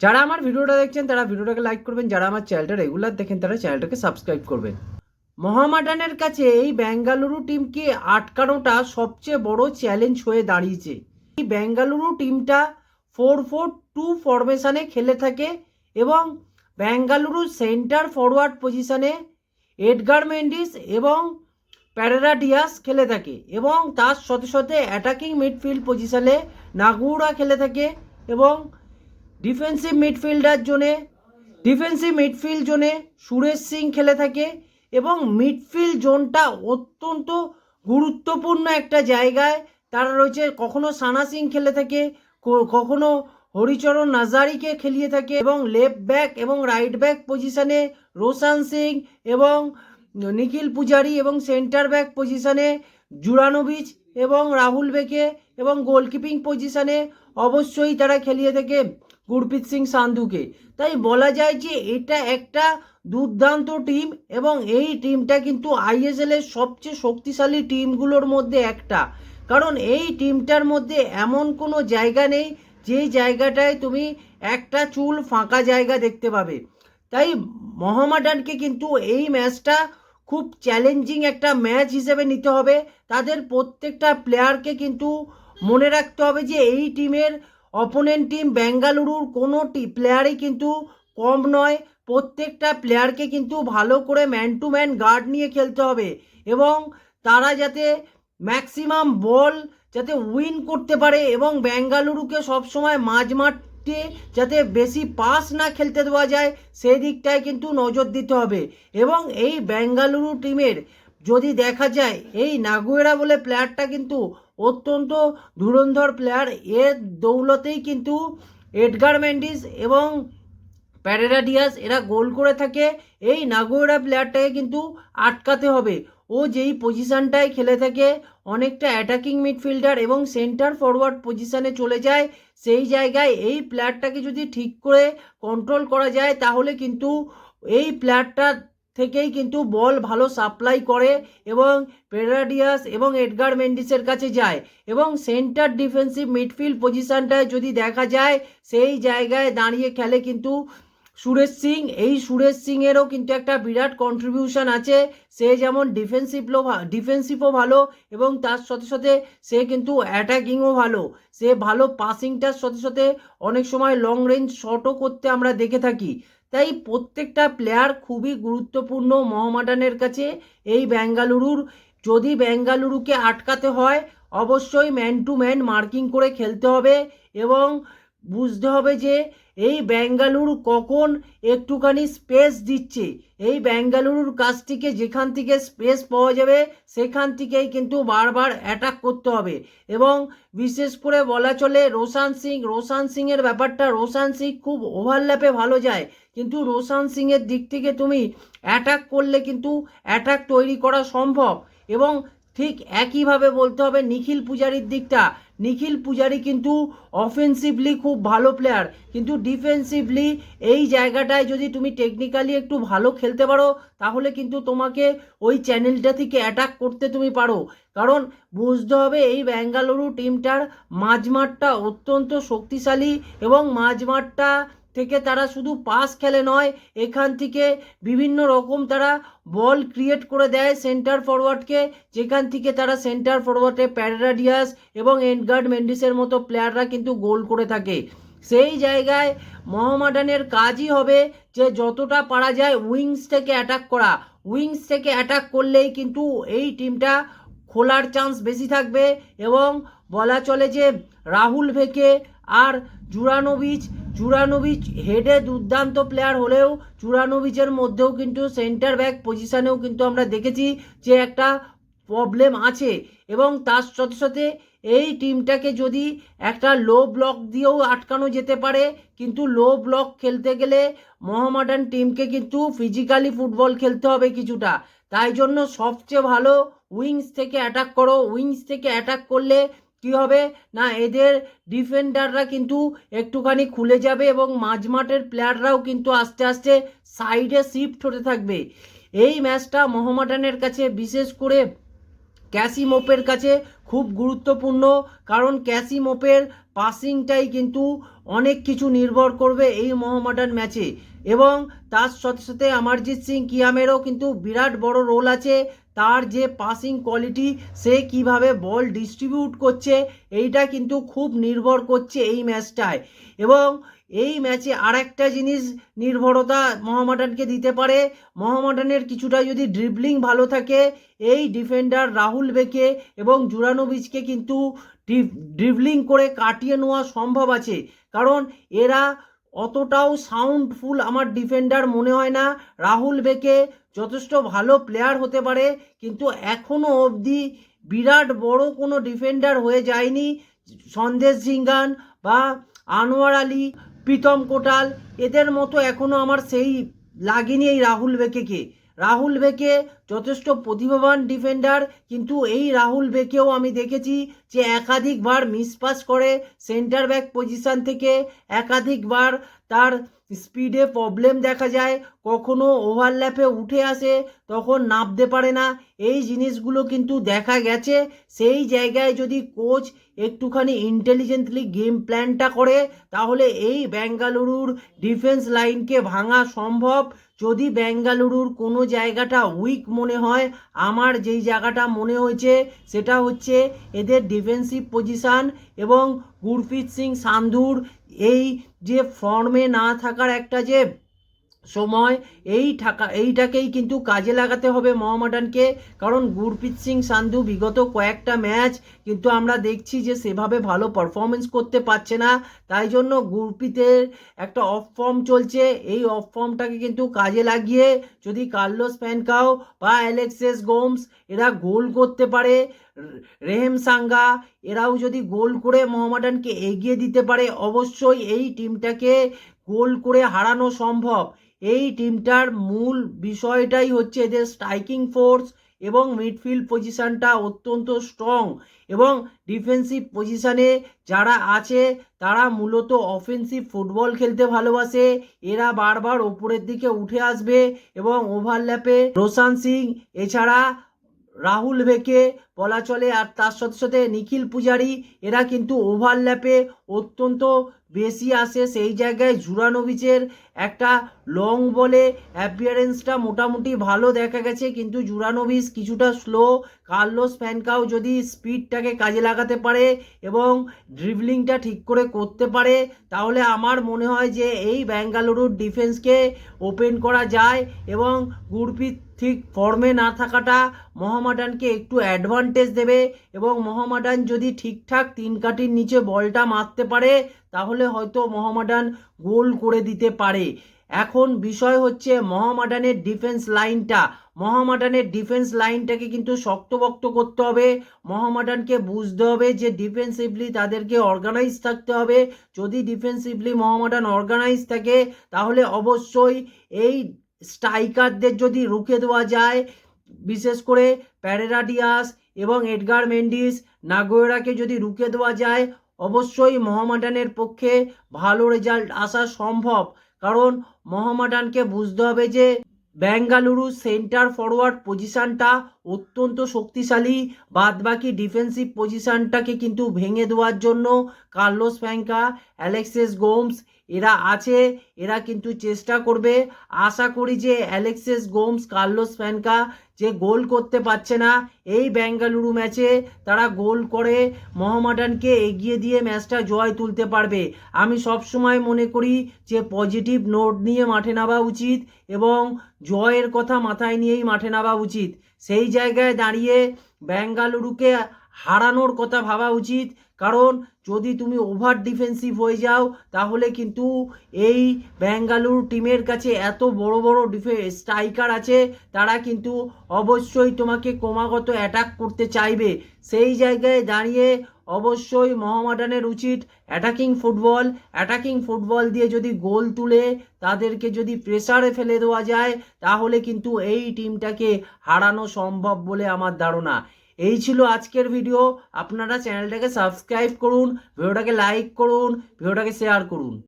যারা আমার ভিডিওটা দেখছেন, তারা ভিডিওটাকে লাইক করবেন। যারা আমার চ্যানেলটা রেগুলার দেখেন, তারা চ্যানেলটাকে সাবস্ক্রাইব করবেন। মহামাডানের কাছে এই বেঙ্গালুরু টিমকে আটকানোটা সবচেয়ে বড় চ্যালেঞ্জ হয়ে দাঁড়িয়েছে। এই বেঙ্গালুরু টিমটা ফোর ফোর টু ফরমেশনে খেলে থাকে এবং বেঙ্গালুরু সেন্টার ফরওয়ার্ড পজিশানে এডগার মেন্ডিস এবং প্যারেরা ডিয়াস খেলে থাকে এবং তার সাথে সাথে অ্যাটাকিং মিডফিল্ড পজিশানে নাগুরা খেলে থাকে এবং ডিফেন্সিভ মিডফিল্ডার জোনে ডিফেন্সিভ মিডফিল্ড জোনে সুরেশ সিং খেলে থাকে এবং মিডফিল্ড জোনটা অত্যন্ত গুরুত্বপূর্ণ একটা জায়গায়। তারা রয়েছে, কখনো সানা সিং খেলে থাকে কখনো হরিচরণ নাজারিকে খেলিয়ে থাকে এবং লেফট ব্যাক এবং রাইট ব্যাক পজিশনে রোশান সিং এবং নিখিল পূজারি এবং সেন্টার ব্যাক পজিশনে জুরানোভিচ এবং রাহুল বেকে এবং গোলকিপিং পজিশনে অবশ্যই তারা খেলিয়ে থাকে। গুরপ্রীত সিং সান্ধুকে। তাই বলা যায় যে এটা একটা দুর্দান্ত টিম এবং এই টিমটা কিন্তু আইএসএল এর সবচেয়ে শক্তিশালী টিমগুলোর মধ্যে একটা। কারণ এই টিমটার মধ্যে এমন কোনো জায়গা নেই যে জায়গাটায় তুমি একটা চুল ফাঁকা জায়গা দেখতে পাবে। তাই মোহামেডানকে কিন্তু এই ম্যাচটা খুব চ্যালেঞ্জিং একটা ম্যাচ হিসেবে নিতে হবে। তাদের প্রত্যেকটা প্লেয়ারকে কিন্তু মনে রাখতে হবে যে এই টিমের অপোনেন্ট টিম বেঙ্গালুরুর কোনো প্লেয়ারই কিন্তু কম নয়। প্রত্যেকটা প্লেয়ারকে কিন্তু ভালো করে ম্যান টু ম্যান গার্ড নিয়ে খেলতে হবে এবং তারা যাতে ম্যাক্সিমাম বল যাতে উইন করতে পারে এবং বেঙ্গালুরুকে সবসময় মাঝ মাঠে যাতে বেশি পাস না খেলতে দেওয়া যায়, সেই দিকটায় কিন্তু নজর দিতে হবে। এবং এই বেঙ্গালুরু টিমের যদি দেখা যায়, এই নাগুয়েরা বলে প্লেয়ারটা কিন্তু অত্যন্ত ধুরন্ধর প্লেয়ার এর দৌলতেই কিন্তু এডগার মেন্ডিস এবং প্যারেরা ডিয়াস এরা গোল করে থাকে। এই নাগোয়েরা প্লেয়ারটাকে কিন্তু আটকাতে হবে। ও যেই পজিশানটায় খেলে থাকে, অনেকটা অ্যাটাকিং মিডফিল্ডার এবং সেন্টার ফরওয়ার্ড পজিশানে চলে যায়। সেই জায়গায় এই প্লেয়ারটাকে যদি ঠিক করে কন্ট্রোল করা যায়, তাহলে কিন্তু এই প্লেয়ারটা থেকেই কিন্তু বল ভালো সাপ্লাই করে এবং পেরাডিয়াস এবং এডগার মেন্ডিসের কাছে যায় এবং সেন্টার ডিফেন্সিভ মিডফিল্ড পজিশনটায় যদি দেখা যায়, সেই জায়গায় দাঁড়িয়ে খেলে কিন্তু সুরেশ সিং। এই সুরেশ সিংয়েরও কিন্তু একটা বিরাট কন্ট্রিবিউশন আছে। সে যেমন ডিফেন্সিভও ডিফেন্সিভও ভালো এবং তার সাথে সাথে সে কিন্তু অ্যাটাকিংও ভালো। সে ভালো পাসিংটার সাথে সাথে অনেক সময় লং রেঞ্জ শটও করতে আমরা দেখে থাকি। তাই প্রত্যেকটা প্লেয়ার খুবই গুরুত্বপূর্ণ মোহামেডানের কাছে। এই ব্যাঙ্গালুরুর যদি বেঙ্গালুরুকে আটকাতে হয়, অবশ্যই ম্যান টু ম্যান মার্কিং করে খেলতে হবে এবং বুঝতে হবে যে এই বেঙ্গালুরু কখন একটুখানি স্পেস দিচ্ছে? এই বেঙ্গালুরুর কাছ থেকে যেখান থেকে স্পেস পাওয়া যাবে, সেখান থেকেই কিন্তু বারবার অ্যাটাক করতে হবে। এবং বিশেষ করে বলা চলে রোশান সিং, রোশান সিংয়ের ব্যাপারটা, রোশান সিং খুব ওভারল্যাপে ভালো যায়। কিন্তু রোশান সিংয়ের দিক থেকে তুমি অ্যাটাক করলে কিন্তু অ্যাটাক তৈরি করা সম্ভব। এবং ঠিক একইভাবে বলতে হবে নিখিল পূজারির দিকটা। নিখিল পূজারি কিন্তু অফেন্সিভলি খুব ভালো প্লেয়ার কিন্তু ডিফেন্সিভলি এই জায়গাটায় যদি তুমি টেকনিক্যালি একটু ভালো খেলতে পারো, তাহলে কিন্তু তোমাকে ওই চ্যানেলটা থেকে অ্যাটাক করতে তুমি পারো। কারণ বুঝতে হবে এই বেঙ্গালুরু টিমটার মাঝমাঠটা অত্যন্ত শক্তিশালী এবং মাঝমাঠটা থেকে তারা শুধু পাস খেলে নয়, এখান থেকে বিভিন্ন রকম তারা বল ক্রিয়েট করে দেয় সেন্টার ফরওয়ার্ডকে যেখান থেকে তারা সেন্টার ফরওয়ার্ডে প্যারাডিয়াস এবং এনগার্ড মেন্ডিসের মতো প্লেয়াররা কিন্তু গোল করে থাকে। সেই জায়গায় মোহামেডানের কাজই হবে যে যতটা পারা যায় উইংস থেকে অ্যাটাক করা। উইংস থেকে অ্যাটাক করলেই কিন্তু এই টিমটা খোলার চান্স বেশি থাকবে এবং বলা চলে যে রাহুল ভেকে আর জুরানোভিচ জুরানোভিচ হেডে দুর্দান্ত প্লেয়ার হলেও জুরানোভিচের মধ্যেও কিন্তু সেন্টার ব্যাক পজিশনেও কিন্তু আমরা দেখেছি যে একটা প্রবলেম আছে। এবং তার সাথে সাথে এই টিমটাকে যদি একটা লো ব্লক দিয়েও আটকানো যেতে পারে, কিন্তু লো ব্লক খেলতে গেলে মোহামেডান টিমকে কিন্তু ফিজিক্যালি ফুটবল খেলতে হবে কিছুটা। তাই জন্য সবচেয়ে ভালো উইংস থেকে অ্যাটাক করো। উইংস থেকে অ্যাটাক করলে কি হবে? না, এদের ডিফেন্ডাররা কিন্তু একটুখানি খুলে যাবে এবং মাঝমাঠের প্লেয়াররাও কিন্তু আস্তে আস্তে সাইডে শিফট হতে থাকবে। এই ম্যাচটা মোহামেডানের কাছে বিশেষ করে ক্যাসিমোপের কাছে খুব গুরুত্বপূর্ণ, কারণ ক্যাসিমোপের পাসিংটাই কিন্তু অনেক কিছু নির্ভর করবে এই মোহামেডান ম্যাচে। এবং তার সাথে সাথে অমরজিৎ সিং কিয়ামেরও কিন্তু বিরাট বড় রোল আছে তার যে পাসিং কোয়ালিটি সে কীভাবে বল ডিস্ট্রিবিউট করছে, এইটা কিন্তু খুব নির্ভর করছে এই ম্যাচটায় এবং এই ম্যাচে আরেকটা জিনিস নির্ভরতা মোহামেডানকে দিতে পারে। মোহামেডানের কিছুটা যদি ড্রিবলিং ভালো থাকে, এই ডিফেন্ডার রাহুল বেকে এবং জুরানোভিচকে কিন্তু ড্রিবলিং করে কাটিয়ে নেওয়া সম্ভব আছে। কারণ এরা অতটাও সাউন্ডফুল আমার ডিফেন্ডার মনে হয় না। রাহুল বেকে যথেষ্ট ভালো প্লেয়ার হতে পারে, কিন্তু এখনও অবধি বিরাট বড় কোনো ডিফেন্ডার হয়ে যায়নি। সন্দেশ জিঙ্গান বা আনোয়ার আলী, প্রীতম কোটাল, এদের মতো এখনও আমার সেই লাগেনি এই রাহুল বেকেকে। রাহুল বেকে যথেষ্ট প্রতিভাবান ডিফেন্ডার কিন্তু এই রাহুল বেকেও আমি দেখেছি যে একাধিকবার মিসপাস করে সেন্টার ব্যাক পজিশন থেকে। একাধিকবার তার স্পিডে প্রবলেম দেখা যায়, কখনো ওভারল্যাপে উঠে আসে, তখন নামতে পারে না। এই জিনিসগুলো কিন্তু দেখা গেছে। সেই জায়গায় যদি কোচ একটুখানি ইন্টেলিজেন্টলি গেম প্ল্যানটা করে, তাহলে এই বেঙ্গালুরুর ডিফেন্স লাইনকে ভাঙা সম্ভব। যদি বেঙ্গালুরুর কোনো জায়গাটা উইক মনে হয়, আমার যেই জায়গাটা মনে হয়েছে, সেটা হচ্ছে এদের ডিফেন্সিভ পজিশান এবং গুরপ্রীত সিং সান্ধুর এই যে ফর্মে না থাকার একটা যে সময়, এই টাকা এইটাকেই কিন্তু কাজে লাগাতে হবে মোহামেডানকে। কারণ গুরপ্রীত সিং সান্ধু বিগত কয়েকটা ম্যাচ কিন্তু আমরা দেখছি যে সেভাবে ভালো পারফরমেন্স করতে পারছে না। তাই জন্য গুরপ্রীতের একটা অফ ফর্ম চলছে। এই অফ ফর্মটাকে কিন্তু কাজে লাগিয়ে যদি কার্লোস প্যানকাও বা অ্যালেক্সেস গোমস এরা গোল করতে পারে, রেহেম সাঙ্গা এরাও যদি গোল করে মোহামেডানকে এগিয়ে দিতে পারে, অবশ্যই এই টিমটাকে গোল করে হারানো সম্ভব। এই টিমটার মূল বিষয়টাই হচ্ছে এদের স্ট্রাইকিং ফোর্স এবং মিডফিল্ড পজিশানটা অত্যন্ত স্ট্রং এবং ডিফেন্সিভ পজিশানে যারা আছে, তারা মূলত অফেন্সিভ ফুটবল খেলতে ভালোবাসে। এরা বারবার ওপরের দিকে উঠে আসবে এবং ওভারল্যাপে রোশান সিং, এছাড়া রাহুল বেকে বলা চলে, আর তার সাথে সাথে নিখিল পূজারি, এরা কিন্তু ওভারল্যাপে অত্যন্ত বেশি আসে সেই জায়গায় জুরানোভিচের একটা লং বলে অ্যাপিয়ারেন্সটা মোটামুটি ভালো দেখা গেছে, কিন্তু জুরানোভিচ কিছুটা স্লো কার্লোস ফ্যানকাও যদি স্পিডটাকে কাজে লাগাতে পারে এবং ড্রিবলিংটা ঠিক করে করতে পারে, তাহলে আমার মনে হয় যে এই বেঙ্গালুরুর ডিফেন্সকে ওপেন করা যায় এবং গুরপ্রীত ঠিক ফর্মে না থাকাটা মহামাডানকে একটু অ্যাডভান্টেজ দেবে এবং মহামাডান যদি ঠিকঠাক তিন কাটির নিচে বলটা মারতে পারে, তাহলে হয়তো মহামাডান গোল করে দিতে পারে। এখন বিষয় হচ্ছে মহামাডানের ডিফেন্স লাইনটা মহামাডানের ডিফেন্স লাইনটাকে কিন্তু শক্তপোক্ত করতে হবে। মহামাডানকে বুঝতে হবে যে ডিফেন্সিভলি তাদেরকে অর্গানাইজ থাকতে হবে। যদি ডিফেন্সিভলি মহামাডান অর্গানাইজ থাকে, তাহলে অবশ্যই এই স্ট্রাইকারদের যদি রুখে দেওয়া যায়, বিশেষ করে প্যারেরা ডিয়াস এবং এডগার মেন্ডিস, নাগোয়েরাকে যদি রুখে দেওয়া যায়, অবশ্যই মহামাডানের পক্ষে ভালো রেজাল্ট আসা সম্ভব। কারণ মহামাডানকে বুঝতে হবে যে বেঙ্গালুরু সেন্টার ফরওয়ার্ড পজিশানটা অত্যন্ত শক্তিশালী, বাদবাকি ডিফেন্সিভ পজিশানটাকে কিন্তু ভেঙে দেওয়ার জন্য কার্লোস ফ্যাঙ্কা, অ্যালেক্সেস গোমস এরা আছে। এরা কিন্তু চেষ্টা করবে। আশা করি যে অ্যালেক্সেস গোমস, কার্লোস ফ্যানকা যে গোল করতে পারছে না এই বেঙ্গালুরু ম্যাচে, তারা গোল করে মোহামেডানকে এগিয়ে দিয়ে ম্যাচটা জয় তুলতে পারবে। আমি সবসময় মনে করি যে পজিটিভ নোট নিয়ে মাঠে নামা উচিত এবং জয়ের কথা মাথায় নিয়েই মাঠে নামা উচিত। সেই জায়গায় দাঁড়িয়ে বেঙ্গালুরুকে হারানোর কথা ভাবা উচিত। কারণ যদি তুমি ওভার ডিফেন্সিভ হয়ে যাও, তাহলে কিন্তু এই বেঙ্গালুরু টিমের কাছে এত বড় বড় ডিফে স্ট্রাইকার আছে, তারা কিন্তু অবশ্যই তোমাকে ক্রমাগত অ্যাটাক করতে চাইবে। সেই জায়গায় দাঁড়িয়ে অবশ্যই মোহামেডানের উচিত অ্যাটাকিং ফুটবল অ্যাটাকিং ফুটবল দিয়ে যদি গোল তুলে তাদেরকে যদি প্রেসারে ফেলে দেওয়া যায়, তাহলে কিন্তু এই টিমটাকে হারানো সম্ভব বলে আমার ধারণা। এই ছিল আজকের ভিডিও আপনারা চ্যানেলটাকে সাবস্ক্রাইব করুন ভিডিওটাকে লাইক করুন ভিডিওটাকে শেয়ার করুন।